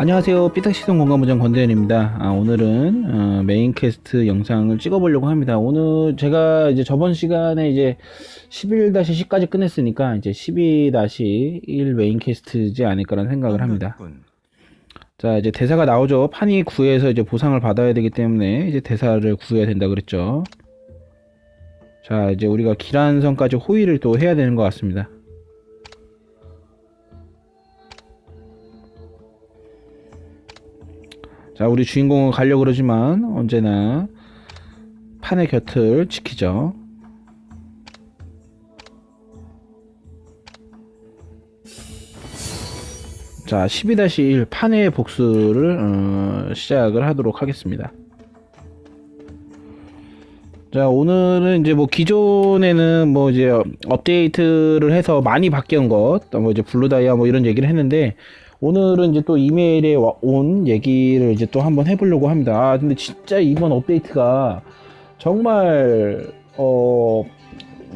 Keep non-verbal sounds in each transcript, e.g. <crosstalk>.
안녕하세요. 삐딱시동 공간부장 권대현입니다. 아, 오늘은 어, 메인 퀘스트 영상을 찍어보려고 합니다. 오늘 제가 이제 저번 시간에 이제 11-10까지 끝냈으니까 이제 12-1 메인 퀘스트지 않을까라는 생각을 합니다. 자, 이제 대사가 나오죠. 판이 구해서 이제 보상을 받아야 되기 때문에 이제 대사를 구해야 된다 그랬죠. 자, 이제 우리가 기란성까지 호위를 또 해야 되는 것 같습니다. 자, 우리 주인공은 가려고 그러지만 언제나 판의 곁을 지키죠. 자, 12-1 판의 복수를 어, 시작을 하도록 하겠습니다. 자, 오늘은 이제 뭐 기존에는 뭐 이제 업데이트를 해서 많이 바뀐 것, 뭐 이제 블루다이아 뭐 이런 얘기를 했는데 오늘은 이제 또 이메일에 와- 온 얘기를 이제 또 한번 해보려고 합니다. 아, 근데 진짜 이번 업데이트가 정말 어,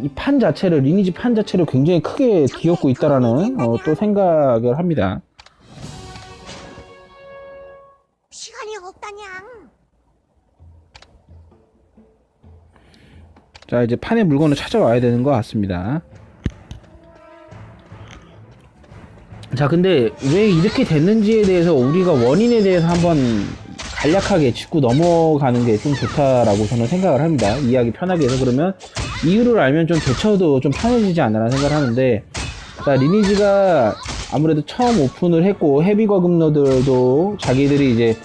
이 판 자체를 리니지 판 자체를 굉장히 크게 뒤엎고 있다라는 어, 또 생각을 합니다. 시간이 없다냥. 자, 이제 판의 물건을 찾아와야 되는 것 같습니다. 자, 근데 왜 이렇게 됐는지에 대해서 우리가 원인에 대해서 한번 간략하게 짚고 넘어가는 게 좀 좋다라고 저는 생각을 합니다. 이해하기 편하게 해서 그러면 이유를 알면 좀 대처도 좀 편해지지 않나라는 생각을 하는데 자, 리니지가 아무래도 처음 오픈을 했고 헤비 과금러들도 자기들이 이제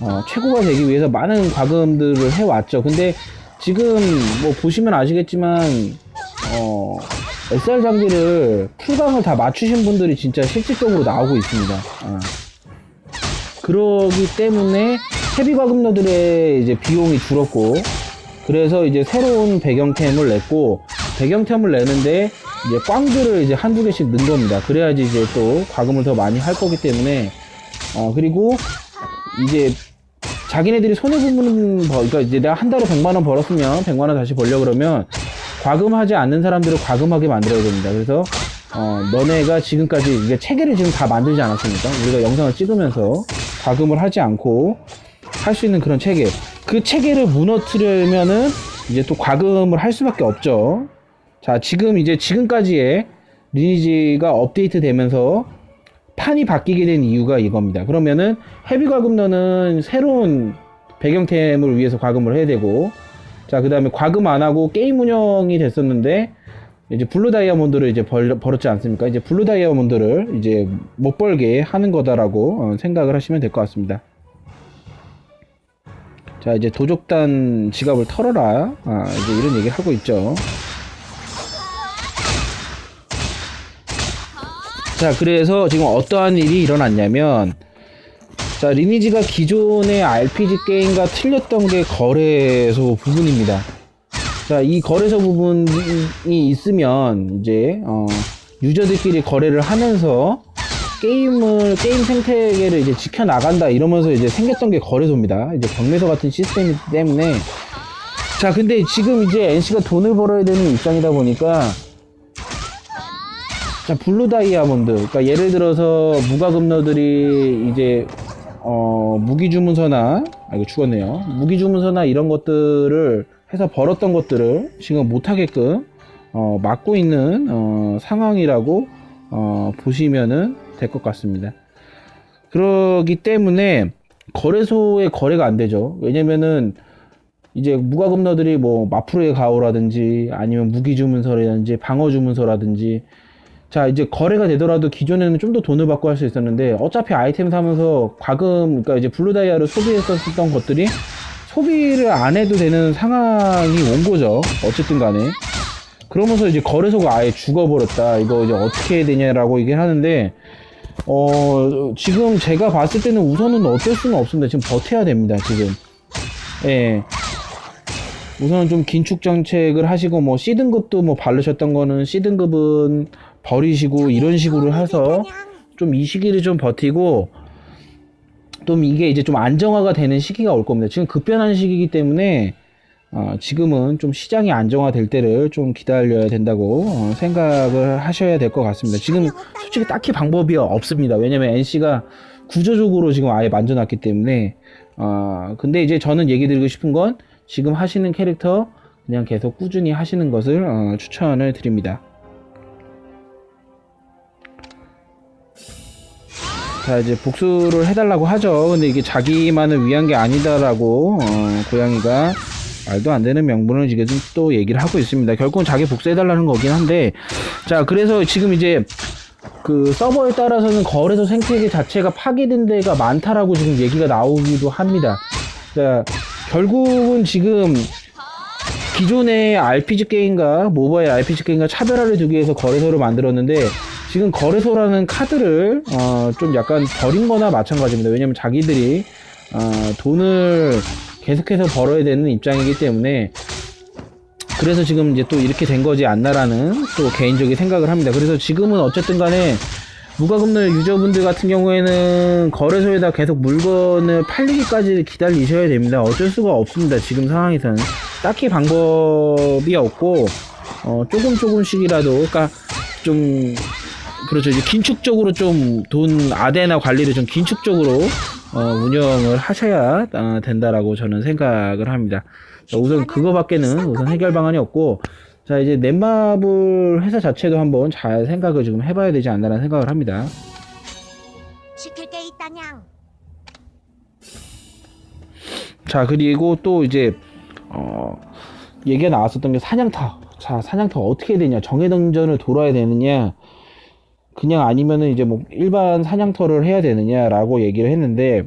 어, 최고가 되기 위해서 많은 과금들을 해왔죠. 근데 지금 뭐 보시면 아시겠지만 어, SR 장비를 풀강을 다 맞추신 분들이 진짜 실질적으로 나오고 있습니다. 어. 그러기 때문에 헤비 과금러들의 이제 비용이 줄었고 그래서 이제 새로운 배경템을 냈고 배경템을 내는데 이제 꽝들을 이제 한두 개씩 넣은 겁니다. 그래야지 이제 또 과금을 더 많이 할 거기 때문에 어 그리고 이제 자기네들이 손해 보는 버, 그러니까 이제 내가 한 달에 100만 원 벌었으면 100만 원 다시 벌려 그러면 과금하지 않는 사람들을 과금하게 만들어야 됩니다. 그래서 어, 너네가 지금까지 이게 체계를 지금 다 만들지 않았습니까? 우리가 영상을 찍으면서 과금을 하지 않고 할 수 있는 그런 체계. 그 체계를 무너뜨리면은 이제 또 과금을 할 수밖에 없죠. 자, 지금 이제 지금까지의 리니지가 업데이트 되면서 판이 바뀌게 된 이유가 이겁니다. 그러면은 헤비 과금러는 새로운 배경템을 위해서 과금을 해야 되고, 자, 그 다음에 과금 안 하고 게임 운영이 됐었는데, 이제 블루 다이아몬드를 이제 벌, 벌었지 않습니까? 이제 블루 다이아몬드를 이제 못 벌게 하는 거다라고 어, 생각을 하시면 될 것 같습니다. 자, 이제 도적단 지갑을 털어라. 아, 이제 이런 얘기를 하고 있죠. 자, 그래서 지금 어떠한 일이 일어났냐면, 자, 리니지가 기존의 RPG 게임과 틀렸던 게 거래소 부분입니다. 자, 이 거래소 부분이 있으면, 이제, 어, 유저들끼리 거래를 하면서, 게임을, 게임 생태계를 이제 지켜 나간다, 이러면서 이제 생겼던 게 거래소입니다. 이제 경매소 같은 시스템이기 때문에. 자, 근데 지금 이제 NC가 돈을 벌어야 되는 입장이다 보니까, 자, 블루 다이아몬드. 그러니까 예를 들어서 무과금러들이 이제 어, 무기 주문서나 아 이거 죽었네요. 무기 주문서나 이런 것들을 해서 벌었던 것들을 지금 못 하게끔 어, 막고 있는 어, 상황이라고 어, 보시면은 될 것 같습니다. 그러기 때문에 거래소에 거래가 안 되죠. 왜냐면은 이제 무과금러들이 뭐 마프로의 가오라든지 아니면 무기 주문서라든지 방어 주문서라든지 자 이제 거래가 되더라도 기존에는 좀 더 돈을 받고 할 수 있었는데 어차피 아이템 사면서 과금 그러니까 이제 블루 다이아를 소비했었던 것들이 소비를 안 해도 되는 상황이 온 거죠. 어쨌든 간에. 그러면서 이제 거래소가 아예 죽어버렸다. 이거 이제 어떻게 해야 되냐라고 얘기를 하는데 어 지금 제가 봤을 때는 우선은 어쩔 수는 없습니다. 지금 버텨야 됩니다 지금. 예. 우선은 좀 긴축 정책을 하시고 뭐 C등급도 뭐 바르셨던 거는 C등급은 버리시고 이런 식으로 해서 좀 이 시기를 좀 버티고 좀 이게 이제 좀 안정화가 되는 시기가 올 겁니다. 지금 급변하는 시기이기 때문에 어, 지금은 좀 시장이 안정화될 때를 좀 기다려야 된다고 어, 생각을 하셔야 될 것 같습니다. 지금 솔직히 딱히 방법이 없습니다. 왜냐면 NC가 구조적으로 지금 아예 만져놨기 때문에 어 근데 이제 저는 얘기 드리고 싶은 건 지금 하시는 캐릭터 그냥 계속 꾸준히 하시는 것을 어, 추천을 드립니다. 자 이제 복수를 해달라고 하죠. 근데 이게 자기만을 위한 게 아니다라고 어, 고양이가 말도 안 되는 명분을 지금 또 얘기를 하고 있습니다. 결국은 자기 복수해달라는 거긴 한데 자 그래서 지금 이제 그 서버에 따라서는 거래소 생태계 자체가 파괴된 데가 많다라고 지금 얘기가 나오기도 합니다. 자 결국은 지금 기존의 RPG 게임과 모바일 RPG 게임과 차별화를 두기 위해서 거래소를 만들었는데 지금 거래소라는 카드를 어, 좀 약간 버린 거나 마찬가지입니다. 왜냐면 자기들이 어, 돈을 계속해서 벌어야 되는 입장이기 때문에 그래서 지금 이제 또 이렇게 된 거지 않나라는 또 개인적인 생각을 합니다. 그래서 지금은 어쨌든 간에 무과금융 유저분들 같은 경우에는 거래소에다 계속 물건을 팔리기까지 기다리셔야 됩니다. 어쩔 수가 없습니다. 지금 상황에서는 딱히 방법이 없고 어, 조금 조금씩이라도 그러니까 좀 그렇죠. 이제 긴축적으로 좀 돈 아데나 관리를 좀 긴축적으로 어, 운영을 하셔야 어, 된다라고 저는 생각을 합니다. 자, 우선 그거밖에는 우선 해결 방안이 없고 자 이제 넷마블 회사 자체도 한번 잘 생각을 지금 해봐야 되지 않나라는 생각을 합니다. 시킬 게 있다냥. 자 그리고 또 이제 어 얘기가 나왔었던 게 사냥터 자 사냥터 어떻게 되냐 정해등전을 돌아야 되느냐 그냥 아니면은 이제 뭐 일반 사냥터를 해야 되느냐라고 얘기를 했는데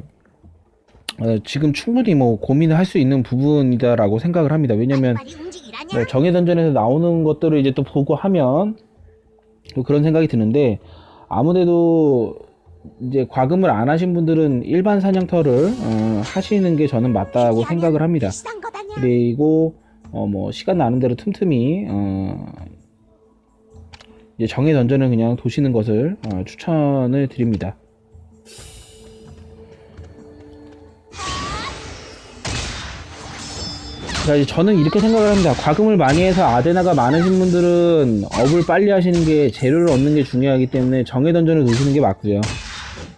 어, 지금 충분히 뭐 고민을 할 수 있는 부분이다라고 생각을 합니다 왜냐면 움직이라냥. 네, 정해던전에서 나오는 것들을 이제 또 보고 하면 또 그런 생각이 드는데 아무래도 이제 과금을 안 하신 분들은 일반 사냥터를 어, 하시는 게 저는 맞다고 생각을 합니다. 그리고 어 뭐 시간 나는 대로 틈틈이 어 정해 던전을 그냥 도시는 것을 어, 추천을 드립니다. 자, 이제 저는 이렇게 생각을 합니다. 과금을 많이 해서 아데나가 많으신 분들은 업을 빨리 하시는 게 재료를 얻는 게 중요하기 때문에 정해 던전을 도시는 게 맞고요.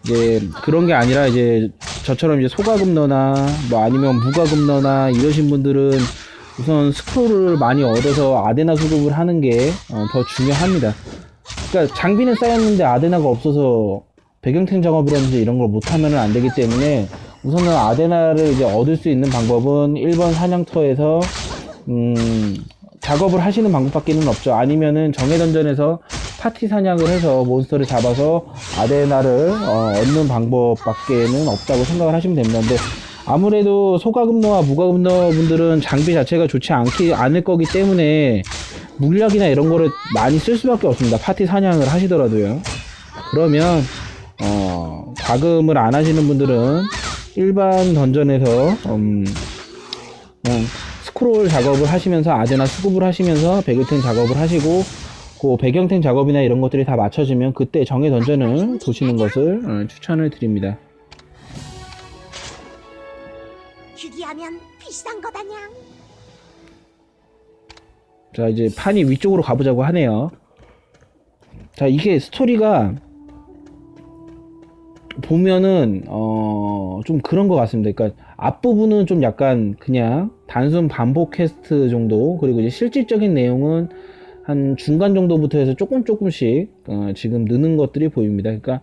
이제 그런 게 아니라 이제 저처럼 이제 소가금 너나 뭐 아니면 무가금 너나 이러신 분들은 우선 스크롤을 많이 얻어서 아데나 수급을 하는 게 더 중요합니다. 그러니까 장비는 쌓였는데 아데나가 없어서 배경템 작업이라든지 이런 걸 못하면 안 되기 때문에 우선은 아데나를 이제 얻을 수 있는 방법은 1번 사냥터에서 음, 작업을 하시는 방법밖에는 없죠. 아니면은 정해던전에서 파티 사냥을 해서 몬스터를 잡아서 아데나를 어, 얻는 방법밖에는 없다고 생각을 하시면 됩니다. 근데 아무래도 소가금노와 무가금노 분들은 장비 자체가 좋지 않기 않을 거기 때문에 물약이나 이런 거를 많이 쓸 수밖에 없습니다. 파티 사냥을 하시더라도요. 그러면 어, 과금을 안 하시는 분들은 일반 던전에서 음, 그냥 스크롤 작업을 하시면서 아데나 수급을 하시면서 배경템 작업을 하시고 그 배경템 작업이나 이런 것들이 다 맞춰지면 그때 정의 던전을 보시는 것을 어, 추천을 드립니다. 휴기하면 비싼 거다냥. 자 이제 판이 위쪽으로 가보자고 하네요. 자 이게 스토리가 보면은 어 좀 그런 것 같습니다. 그러니까 앞부분은 좀 약간 그냥 단순 반복 퀘스트 정도 그리고 이제 실질적인 내용은 한 중간 정도부터 해서 조금 조금씩 어, 지금 느는 것들이 보입니다. 그러니까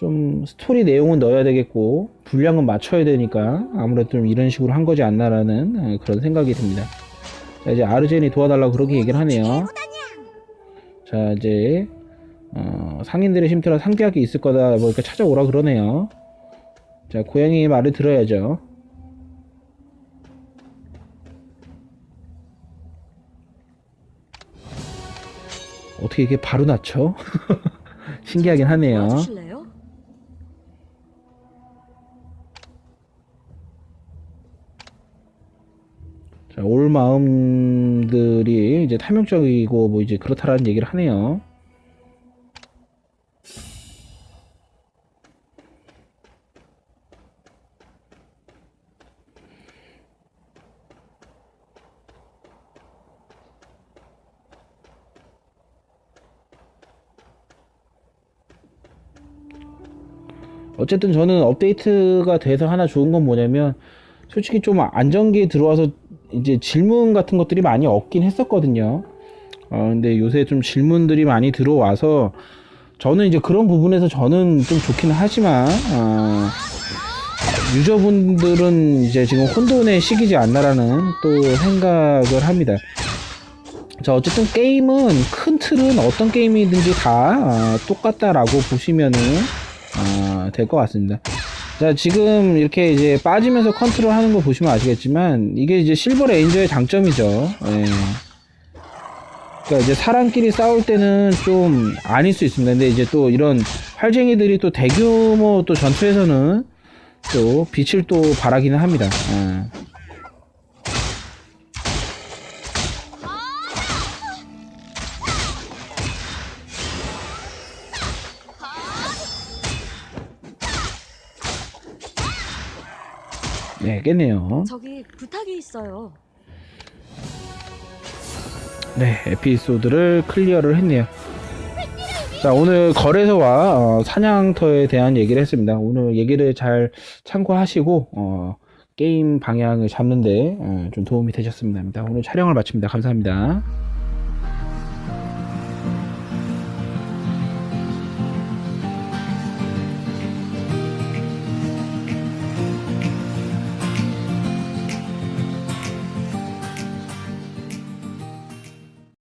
좀 스토리 내용은 넣어야 되겠고 분량은 맞춰야 되니까 아무래도 좀 이런 식으로 한 거지 않나라는 어, 그런 생각이 듭니다. 자 이제 아르젠이 도와달라고 그렇게 얘기를 하네요. 자 이제 어, 상인들의 쉼터라 상대하게 있을 거다 뭐 이렇게 찾아오라 그러네요. 자 고양이의 말을 들어야죠. 어떻게 이게 바로 낮춰? <laughs> 신기하긴 하네요. 올 마음들이 이제 탐욕적이고 뭐 이제 그렇다라는 얘기를 하네요. 어쨌든 저는 업데이트가 돼서 하나 좋은 건 뭐냐면 솔직히 좀 안정기에 들어와서 이제 질문 같은 것들이 많이 없긴 했었거든요. 어, 근데 요새 좀 질문들이 많이 들어와서 저는 이제 그런 부분에서 저는 좀 좋기는 하지만 어, 유저분들은 이제 지금 혼돈의 시기지 않나라는 또 생각을 합니다. 자 어쨌든 게임은 큰 틀은 어떤 게임이든지 다 어, 똑같다라고 보시면은 어, 될것 같습니다. 자 지금 이렇게 이제 빠지면서 컨트롤 하는 거 보시면 아시겠지만 이게 이제 실버 레인저의 장점이죠. 예. 그러니까 이제 사람끼리 싸울 때는 좀 아닐 수 있습니다. 근데 이제 또 이런 활쟁이들이 또 대규모 또 전투에서는 또 빛을 또 발하기는 합니다. 예. 네, 깼네요. 저기 부탁이 있어요. 네, 에피소드를 클리어를 했네요. 자, 오늘 거래소와 어, 사냥터에 대한 얘기를 했습니다. 오늘 얘기를 잘 참고하시고, 어, 게임 방향을 잡는데 어, 좀 도움이 되셨습니다. 오늘 촬영을 마칩니다. 감사합니다.